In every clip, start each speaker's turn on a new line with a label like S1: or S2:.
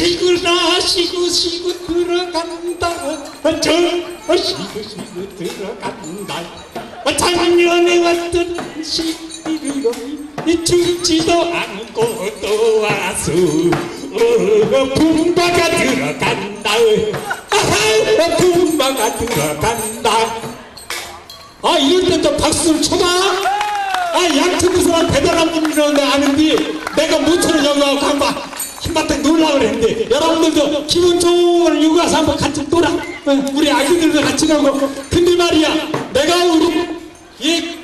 S1: 지구 나 시구 시구 들어간다 저 어, 시구 시구 들어간다. 어, 작년에 왔던 시기로 죽지도 않고 또 와서 어, 분바가 들어간다. 아하 분바가 들어간다. 아 이럴 때 또 박수를 쳐봐. 아 양천구 사람 대단한 분이라는 아는데 내가 모처럼 한번 한바탕 놀라 그랬는데 여러분들도 기분 좋은 여기 와서 한번 같이 놀아. 어, 우리 아기들도 같이 가고. 근데 말이야 내가 우리 이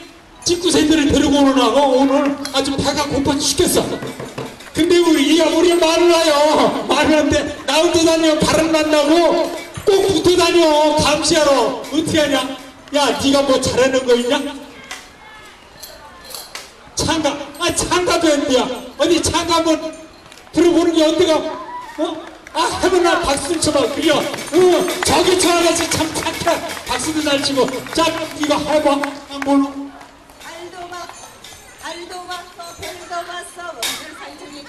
S1: 직구새들을 데리고 오느라고 오늘 아주 배가 고파 죽겠어. 근데 우리 야 우리 마누라요 마누라인데 나 혼자 다녀 바람 만나고 꼭 붙어 다녀. 감시하러. 어떻게 하냐? 야 네가 뭐 잘하는 거 있냐? 창가. 아 창가도 했대야 어디 창가 한번 들어보는 게 어때가 어? 아 해보나 박수를 쳐봐. 그려 어 저기 저 아가씨 참 착해. 박수도 잘 치고. 자 이거 해봐. 한번.
S2: 알도 봤, 알도 봤어, 별도 봤어, 오늘.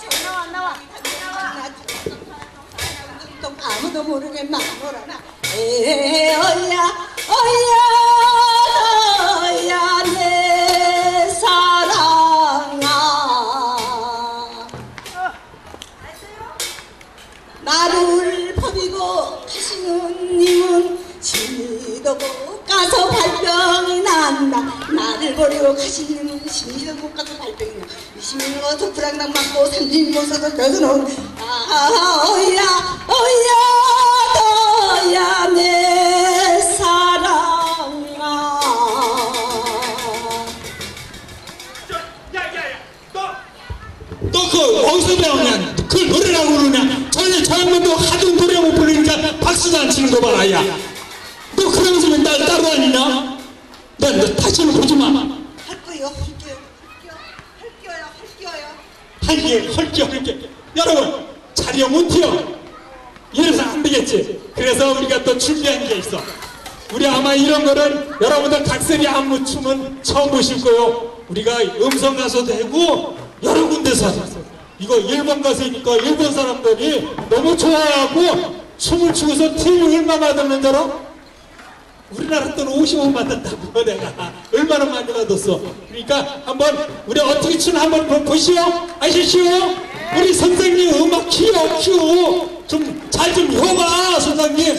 S2: 전화 안 나와, 안 나와. 또 아무도 모르겠나 뭐라나. 에 어야 어 못 가서 발병이 난다. 나를 버리고 가시는 심리도 못 가서 발병이 난다 이심이 와서 불황당 맞고 삼진 못 사서 저서는 아 어야 어야 너야 내
S1: 너, 너 다시는 보지 마.
S2: 할 거요 할게요 할게요 할게요 할게요
S1: 할게 헐게 헐게. 여러분 자리에 못 튀어. 이래서 안 되겠지. 그래서 우리가 또 준비한 게 있어. 우리 아마 이런 거는 여러분들 각설이 안무 춤은 처음 보실 거예요. 우리가 음성 가서도 하고 여러 군데서 하셨어요. 이거 일본 가수니까 일본 사람들이 너무 좋아하고 춤을 추고서 TV 얼마 받았는 줄 알아? 우리나라 돈 50원 받았다고 내가. 얼마나 많이 받았어. 그러니까 한번 우리 어떻게 추나 한번 보- 보시오. 아시시오? 우리 선생님 음악 키워 키워. 좀 잘좀 해봐 선생님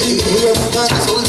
S2: Whoever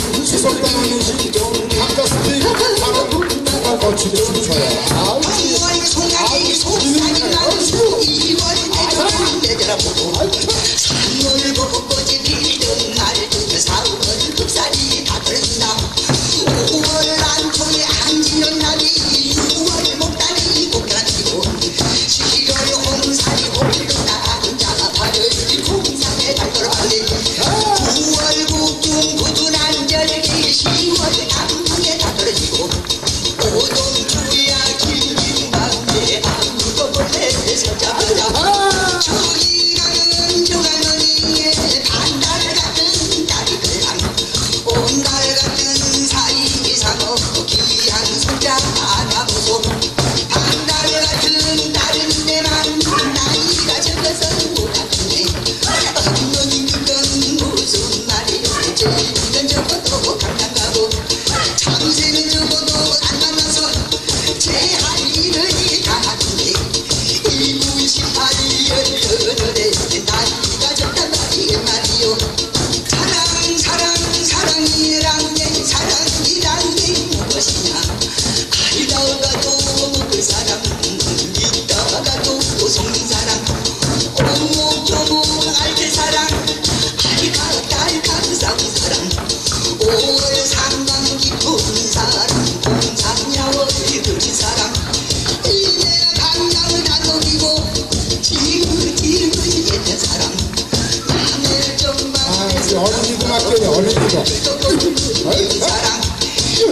S2: 사랑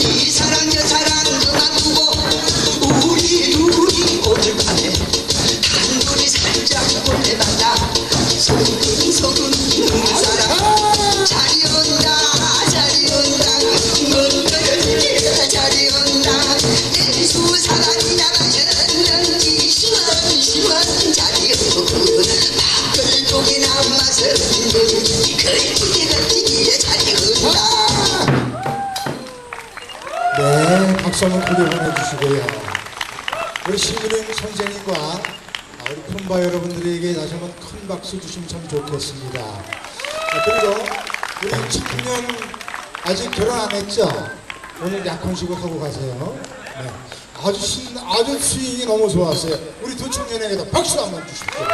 S3: 이
S2: 사랑 저 사랑 그만두고 우리 둘이 밤에 단둘이 살짝 보내봤다 소근 소근 그 사랑 자리 온다 자리 온다 먼거리 자리 온다 예수 사랑이 나가셨는지 시원 시원 자리 온 밖을 보기 남아서 그 같이
S3: 네, 박수 한번 크게 보내주시고요. 우리 신부님 선생님과 아, 우리 콤바 여러분들에게 다시 한번 큰 박수 주시면 참 좋겠습니다. 아, 그리고 우리 청년 아직 결혼 안 했죠? 오늘 약혼식을 하고 가세요. 네. 아주 신, 아주 스윙이 너무 좋았어요. 우리 두 청년에게도 박수 한번 주십시오.